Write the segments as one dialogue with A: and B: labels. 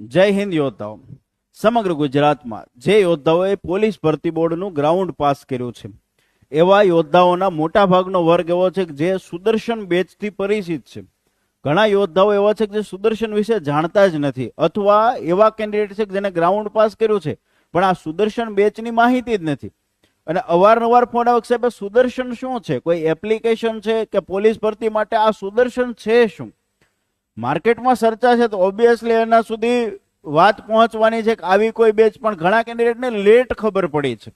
A: જય હિન્દ યોદ્ધાઓ. સમગ્ર ગુજરાતમાં જે યોદ્ધાઓએ પોલીસ ભરતી બોર્ડનું ગ્રાઉન્ડ પાસ કર્યું છે, એવા યોદ્ધાઓના મોટા ભાગનો વર્ગ એવો છે કે જે સુદર્શન બેચથી પરિચિત છે. ઘણા યોદ્ધાઓ એવા છે કે જે સુદર્શન વિશે જાણતા જ નથી અથવા એવા કેન્ડિડેટ છે કે જેને ગ્રાઉન્ડ પાસ કર્યું છે, પણ આ સુદર્શન બેચની માહિતી જ નથી. અને અવારનવાર ફોન આવે સાહેબ સુદર્શન શું છે? કોઈ એપ્લિકેશન છે કે પોલીસ ભરતી માટે આ સુદર્શન છે શું? માર્કેટમાં ચર્ચા છે તો ઓબ્વિયસલી એના સુધી વાત પહોંચવાની છે કે આવી કોઈ બેચ પણ ઘણા કેન્ડિડેટને લેટ ખબર પડી છે.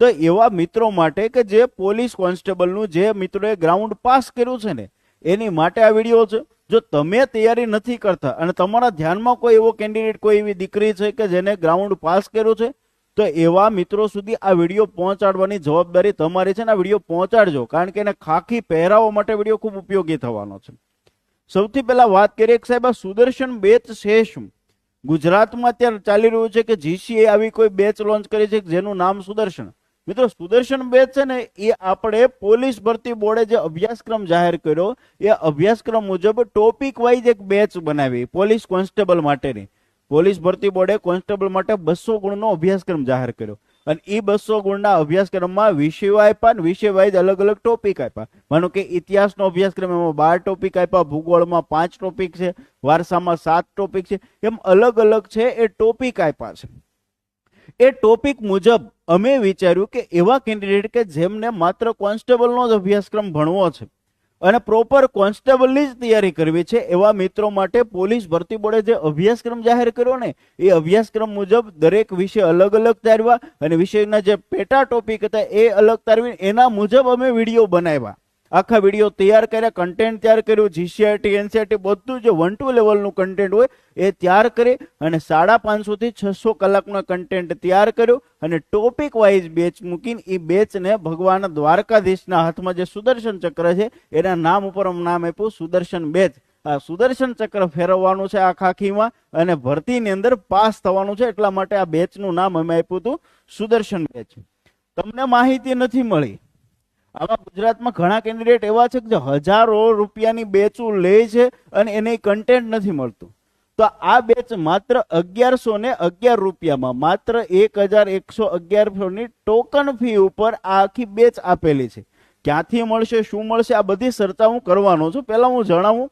A: તો એવા મિત્રો માટે કે જે પોલીસ કોન્સ્ટેબલનું જે મિત્રોએ ગ્રાઉન્ડ પાસ કર્યું છે ને, એની માટે આ વીડિયો છે. જો તમે તૈયારી નથી કરતા અને તમારા ધ્યાનમાં કોઈ એવો કેન્ડિડેટ કોઈ એવી દીકરી છે કે જેને ગ્રાઉન્ડ પાસ કર્યું છે, તો એવા મિત્રો સુધી આ વીડિયો પહોંચાડવાની જવાબદારી તમારી છે ને આ વીડિયો પહોંચાડજો. કારણ કે એને ખાખી પહેરાવવા માટે વીડિયો ખૂબ ઉપયોગી થવાનો છે. સૌથી પહેલા વાત કરીએ કે સાહેબ, આ સુદર્શન બેચ છે શું? ગુજરાતમાં અત્યારે ચાલી રહ્યું છે કે જીસીએ આવી કોઈ બેચ લોન્ચ કરી છે જેનું નામ સુદર્શન? મિત્રો, સુદર્શન બેચ છે ને, એ આપણે પોલીસ ભરતી બોર્ડે જે અભ્યાસક્રમ જાહેર કર્યો, એ અભ્યાસક્રમ મુજબ ટોપિક વાઇઝ એક બેચ બનાવી, પોલીસ કોન્સ્ટેબલ માટેની. પોલીસ ભરતી બોર્ડે કોન્સ્ટેબલ માટે બસો ગુણનો અભ્યાસક્રમ જાહેર કર્યો. અને એ બસો ગુણના અભ્યાસક્રમમાં વિષયો આપ્યા અને વિષય વાઇઝ અલગ અલગ ટોપિક આપ્યા માનો કે ઇતિહાસનો અભ્યાસક્રમ, એમાં બાર ટોપિક આપ્યા ભૂગોળમાં પાંચ ટોપિક છે, વારસામાં સાત ટોપિક છે, એમ અલગ અલગ છે એ ટોપિક આપ્યા છે. એ ટોપિક મુજબ અમે વિચાર્યું કે એવા કેન્ડિડેટ કે જેમને માત્ર કોન્સ્ટેબલનો જ અભ્યાસક્રમ ભણવો છે અને પ્રોપર કોન્સ્ટેબલની જ તૈયારી કરવી છે એવા મિત્રો માટે પોલીસ ભરતી બોર્ડે જે અભ્યાસક્રમ જાહેર કર્યો ને, એ અભ્યાસક્રમ મુજબ દરેક વિષય અલગ અલગ તારવા અને વિષયના જે પેટા ટોપિક હતા એ અલગ તારવી એના મુજબ અમે વીડિયો બનાવ્યા. આખા વીડિયો તૈયાર કર્યા કન્ટેન્ટ તૈયાર કર્યું જીસીઆરટી એનસીઆરટી બધું જે વન ટુ લેવલનું કન્ટેન્ટ હોય એ તૈયાર કરી અને સાડા પાંચસોથી છસો કલાકનો કન્ટેન્ટ તૈયાર કર્યું અને ટોપિક વાઇઝ બેચ મૂકીને એ બેચને ભગવાન દ્વારકાધીશના હાથમાં જે સુદર્શન ચક્ર છે, એના નામ ઉપર નામ આપ્યું, સુદર્શન બેચ આ સુદર્શન ચક્ર ફેરવવાનું છે આ ખાખીમાં અને ભરતીની અંદર પાસ થવાનું છે, એટલા માટે આ બેચનું નામ અમે આપ્યું હતું સુદર્શન બેચ તમને માહિતી નથી મળી આવા ગુજરાતમાં ઘણા કેન્ડિડેટ એવા છે કે જે હજારો રૂપિયાની બેચું લે છે અને એને કન્ટેન્ટ નથી મળતું. તો આ બેચ માત્ર અગિયારસો ને અગિયાર રૂપિયામાં, માત્ર એક હજાર એકસો અગિયારસોની ટોકન ફી ઉપર આખી બેચ આપેલી છે. ક્યાંથી મળશે, શું મળશે, આ બધી ચર્ચા હું કરવાનો છું. પહેલા હું જણાવું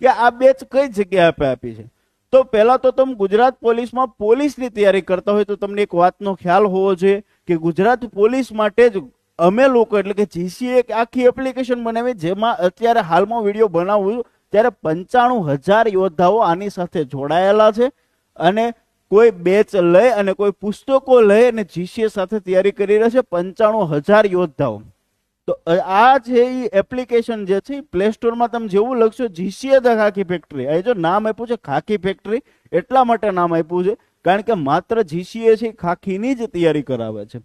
A: કે આ બેચ કઈ જગ્યાએ આપે આપી છે. તો પહેલા તો તમે ગુજરાત પોલીસમાં પોલીસની તૈયારી કરતા હોય તો તમને એક વાતનો ખ્યાલ હોવો જોઈએ કે ગુજરાત પોલીસ માટે જ અમે લોકો, એટલે કે જીસીએ એક આખી એપ્લિકેશન બનાવી, જેમાં અત્યારે હાલમાં વીડિયો બનાવું ત્યારે પંચાણું હજાર યોદ્ધાઓ આની સાથે જોડાયેલા છે. અને કોઈ બેચ લઈ અને કોઈ પુસ્તકો લઈ અને જીસીએ સાથે તૈયારી કરી રહ્યા છે પંચાણું હજાર યોદ્ધાઓ. તો આ છે એ એપ્લિકેશન જે છે પ્લે સ્ટોરમાં તમે જેવું લખશો જીસીએ ધ ખાખી ફેક્ટરી અહીં જો નામ આપ્યું છે, ખાખી ફેક્ટરી એટલા માટે નામ આપ્યું છે, કારણ કે માત્ર જીસીએ છે ખાખીની જ તૈયારી કરાવે છે.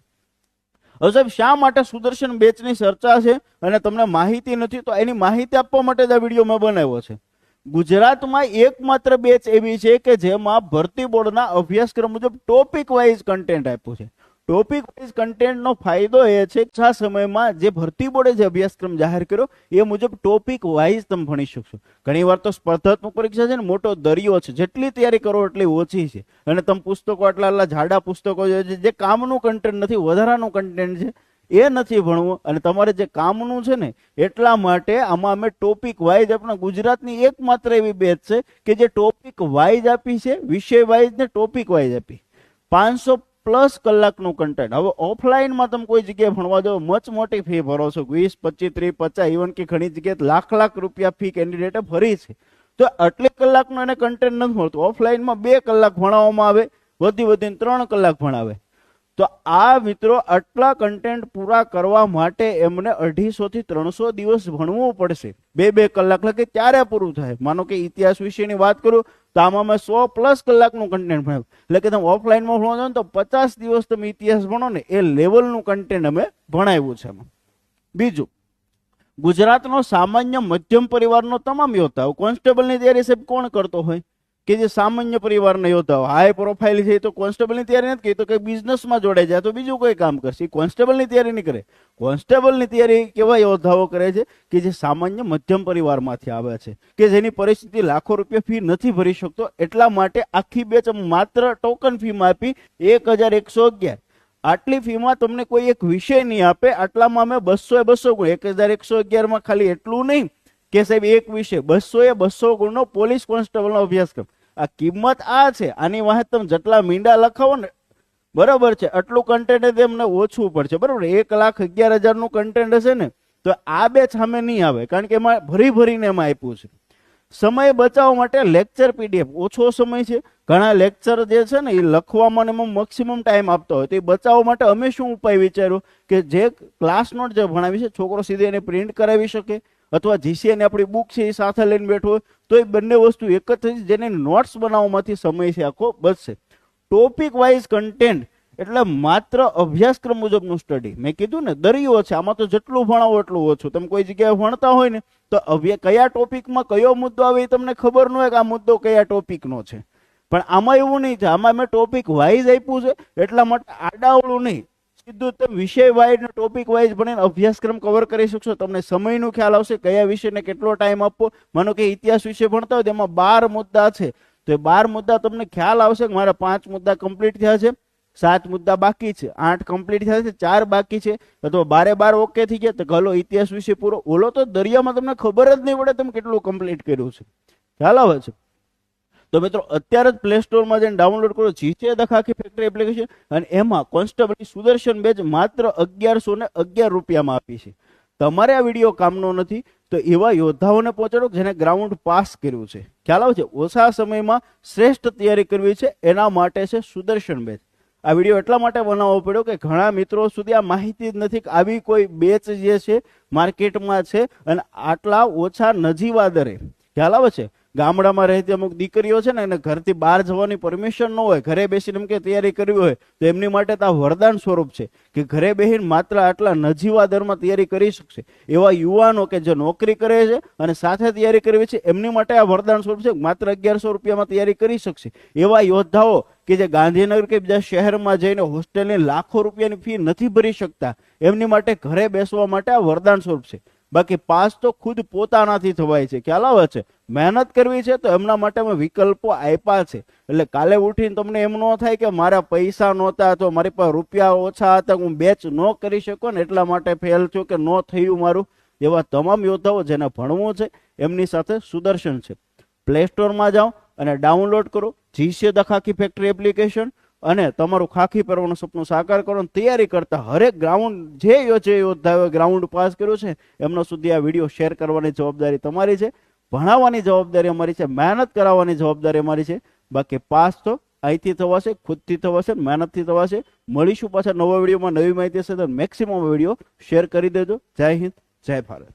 A: હવે સાહેબ, શા માટે સુદર્શન બેચની ચર્ચા છે અને તમને માહિતી નથી? તો એની માહિતી આપવા માટે જ આ વીડિયો મેં બનાવ્યો છે. ગુજરાતમાં એકમાત્ર બેચ એવી છે કે જેમાં ભરતી બોર્ડના અભ્યાસક્રમ મુજબ ટોપિક વાઇઝ કન્ટેન્ટ આપ્યું છે. ટોપિક વાઇઝ કન્ટેન્ટનો ફાયદો એ છે આ સમયમાં જે ભરતી બોર્ડે જે અભ્યાસક્રમ જાહેર કર્યો, એ મુજબ ટોપિક વાઇઝ તમે ભણી શકશો. ઘણી વાર તો સ્પર્ધાત્મક પરીક્ષા છે ને, મોટો દરિયો છે. જેટલી તૈયારી કરો એટલી ઓછી છે. અને તમે પુસ્તકો, આટલા આટલા જાડા પુસ્તકો છે, જે કામનું કન્ટેન્ટ નથી, વધારાનું કન્ટેન્ટ છે, એ નથી ભણવું. અને તમારે જે કામનું છે ને, એટલા માટે આમાં અમે ટોપિક વાઇઝ આપણા ગુજરાતની એકમાત્ર એવી બેચ છે કે જે ટોપિક વાઇઝ આપી છે, વિષય વાઇઝ ને ટોપિક વાઇઝ આપી. પાંચસો પ્લસ કલાકનું કન્ટેન્ટ હવે ઓફલાઈનમાં તમે કોઈ જગ્યાએ ભણવા જાઓ મચ મોટી ફી ભરો છો. વીસ, પચીસ, ત્રીસ, પચાસ ઇવન કે ઘણી જગ્યાએ લાખ લાખ રૂપિયા ફી કેન્ડિડેટે ભરી છે. તો આટલી કલાકનું એને કન્ટેન્ટ નથી મળતું. ઓફલાઈનમાં બે કલાક ભણાવવામાં આવે, વધી વધીને ત્રણ કલાક ભણાવે. તો આ મિત્રો આટલા કન્ટેન્ટ પૂરા કરવા માટે એમને અઢીસો થી ત્રણસો દિવસ ભણવું પડશે. બે બે કલાક લખે ત્યારે પૂરું થાય. માનો કે ઇતિહાસ વિશેની વાત કરું, તો આમાં મેં સો પ્લસ કલાકનું કન્ટેન્ટ ભણાવ્યું એટલે કે તમે ઓફલાઈનમાં ભણો છો ને તો પચાસ દિવસ તમે ઇતિહાસ ભણો ને એ લેવલનું કન્ટેન્ટ અમે ભણાવ્યું છે એમાં. બીજું, ગુજરાતનો સામાન્ય મધ્યમ પરિવારનો તમામ યોદ્ધાઓ કોન્સ્ટેબલની તૈયારી સાહેબ કોણ કરતો હોય? કે જે સામાન્ય પરિવારના યોદ્ધા હાઈ પ્રોફાઇલ છે એ તો કોન્સ્ટેબલની તૈયારી નથી કરી તો કંઈ બિઝનેસમાં જોડાઈ જાય, તો બીજું કોઈ કામ કરશે? કોન્સ્ટેબલની તૈયારી નહીં કરે. કોન્સ્ટેબલની તૈયારી કેવા યોદ્ધાઓ કરે છે? કે જે સામાન્ય મધ્યમ પરિવારમાંથી આવે છે. કે જેની પરિસ્થિતિ લાખો રૂપિયા ફી નથી ભરી શકતો, એટલા માટે આખી બેચ માત્ર ટોકન ફીમાં આપી એક હજાર એકસો અગિયાર. આટલી ફીમાં તમને કોઈ એક વિષય નહીં આપે, આટલામાં અમે બસો એ બસો ગુણ. એક હજાર એકસો અગિયારમાં ખાલી એટલું નહીં. કે સાહેબ, એક વિષય બસો એ બસો ગુણનો પોલીસ કોન્સ્ટેબલનો અભ્યાસક્રમ. આ કિંમત આ છે, આની વાહે તમે જેટલા મીંડા લખાવો ને, બરાબર છે, આટલું કન્ટેન્ટ એમને ઓછું પડશે, બરાબર, એક લાખ અગિયાર હજારનું કન્ટેન્ટ હશે ને, તો આ બે સામે નહીં આવે, કારણ કે એમાં ભરી ભરીને એમાં આપ્યું છે. સમય બચાવવા માટે લેક્ચર પીડીએફ ઓછો સમય છે, ઘણા લેક્ચર જે છે ને, એ લખવામાં એમાં મેક્સિમમ ટાઈમ આપતો હોય, તો એ બચાવવા માટે અમે શું ઉપાય વિચાર્યો? કે જે ક્લાસ નોટ જે ભણાવી છે, છોકરો સીધે એને પ્રિન્ટ કરાવી શકે અથવા જીસીએની આપણી બુક છે એ સાથે લઈને બેઠો હોય, તો એ બંને વસ્તુ એક જ થઈ જેને નોટ્સ બનાવવામાંથી સમય છે આખો બચશે. ટોપિક વાઇઝ કન્ટેન્ટ એટલે માત્ર અભ્યાસક્રમ મુજબનું સ્ટડી મેં કીધું ને, દરિયો છે, આમાં તો જેટલું ભણાવો એટલું ઓછું. તમે કોઈ જગ્યાએ ભણતા હોય ને, તો કયા ટોપિકમાં કયો મુદ્દો આવે એ તમને ખબર ન હોય કે આ મુદ્દો કયા ટોપિકનો છે. પણ આમાં એવું નહીં છે આમાં મેં ટોપિક વાઇઝ આપ્યું છે, એટલા માટે આડાવળું નહીં. સીધું તમે વિષય વાઇઝ ને ટોપિક વાઇઝ ભણીને અભ્યાસક્રમ કવર કરી શકશો. તમને સમયનો ખ્યાલ આવશે કયા વિષયને કેટલો ટાઈમ આપવો. માનો કે ઇતિહાસ વિશે ભણતા હોય તેમાં બાર મુદ્દા છે. તો એ બાર મુદ્દા તમને ખ્યાલ આવશે કે મારા પાંચ મુદ્દા કમ્પ્લીટ થયા છે. સાત મુદ્દા બાકી છે. આઠ કમ્પ્લીટ થયા છે. ચાર બાકી છે. અથવા બારે બાર ઓકે થઈ ગયા તો ગલો ઇતિહાસ વિશે પૂરો. ઓલો તો દરિયામાં તમને ખબર જ નહીં પડે તમે કેટલું કમ્પ્લીટ કર્યું છે. ખ્યાલ આવે છે? તો મિત્રો, અત્યારે જ પ્લે સ્ટોરમાં જઈને ડાઉનલોડ કરો જીચે દખાખી ફેક્ટરી એપ્લિકેશન અને એમાં કોન્સ્ટેબલની સુદર્શન બેચ માત્ર અગિયારસો ને અગિયાર રૂપિયામાં આપી છે. તમારે આ વીડિયો કામનો નથી, તો એવા યોદ્ધાઓને પહોંચાડો જેને ગ્રાઉન્ડ પાસ કર્યું છે. ખ્યાલ આવે છે ઓછા સમયમાં શ્રેષ્ઠ તૈયારી કરવી છે, એના માટે છે સુદર્શન બેચ. આ વીડિયો એટલા માટે બનાવવો પડ્યો કે ઘણા મિત્રો સુધી આ માહિતી જ નથી કે આવી કોઈ બેચ જે છે, માર્કેટમાં છે, અને આટલા ઓછા નજીવા દરે. ખ્યાલ આવે છે? ગામડામાં રહેતી અમુક દીકરીઓ છે ને, એને ઘરથી બહાર જવાની પરમિશન ન હોય, ઘરે બેસીને એમ કે તૈયારી કરવી હોય, તો એમની માટે તો આ વરદાન સ્વરૂપ છે કે ઘરે બેસીને માત્ર આટલા નજીવા દરમાં તૈયારી કરી શકશે. એવા યુવાનો કે જે નોકરી કરે છે અને સાથે તૈયારી કરવી છે, એમની માટે આ વરદાન સ્વરૂપ છે માત્ર અગિયારસો રૂપિયામાં તૈયારી કરી શકશે. એવા યોદ્ધાઓ કે જે ગાંધીનગર કે બીજા શહેરમાં જઈને હોસ્ટેલની લાખો રૂપિયાની ફી નથી ભરી શકતા, એમની માટે ઘરે બેસવા માટે આ વરદાન સ્વરૂપ છે. બાકી પાસ તો ખુદ પોતાનાથી થવાય છે. ખ્યાલ આવે છે? મહેનત કરવી છે તો એમના માટે અમે વિકલ્પો આપ્યા છે. એટલે કાલે ઉઠીને તમને એમ ન થાય કે મારા પૈસા નહોતા અથવા મારી પાસે રૂપિયા ઓછા હતા, હું બેચ ન કરી શકો ને એટલા માટે ફેલ થયો કે ન થયું મારું. એવા તમામ યોદ્ધાઓ જેને ભણવું છે, એમની સાથે સુદર્શન છે. પ્લે સ્ટોરમાં જાઓ અને ડાઉનલોડ કરો. જીસે દખાખી ફેક્ટરી એપ્લિકેશન અને તમારું ખાખી પહેરવાનું સપનું સાકાર કરો તૈયારી કરતા હરેક ગ્રાઉન્ડ જે યોજે યોદ્ધાઓએ ગ્રાઉન્ડ પાસ કર્યું છે, એમનો સુધી આ વીડિયો શેર કરવાની જવાબદારી તમારી છે, ભણાવવાની જવાબદારી અમારી છે, મહેનત કરાવવાની જવાબદારી અમારી છે. બાકી પાસ તો અહીંથી થવાશે, ખુદથી થવાશે, મહેનતથી થવાશે. મળીશું પાછા નવા વિડીયોમાં, નવી માહિતી હશે તો મેક્સિમમ વીડિયો શેર કરી દેજો. જય હિન્દ, જય ભારત.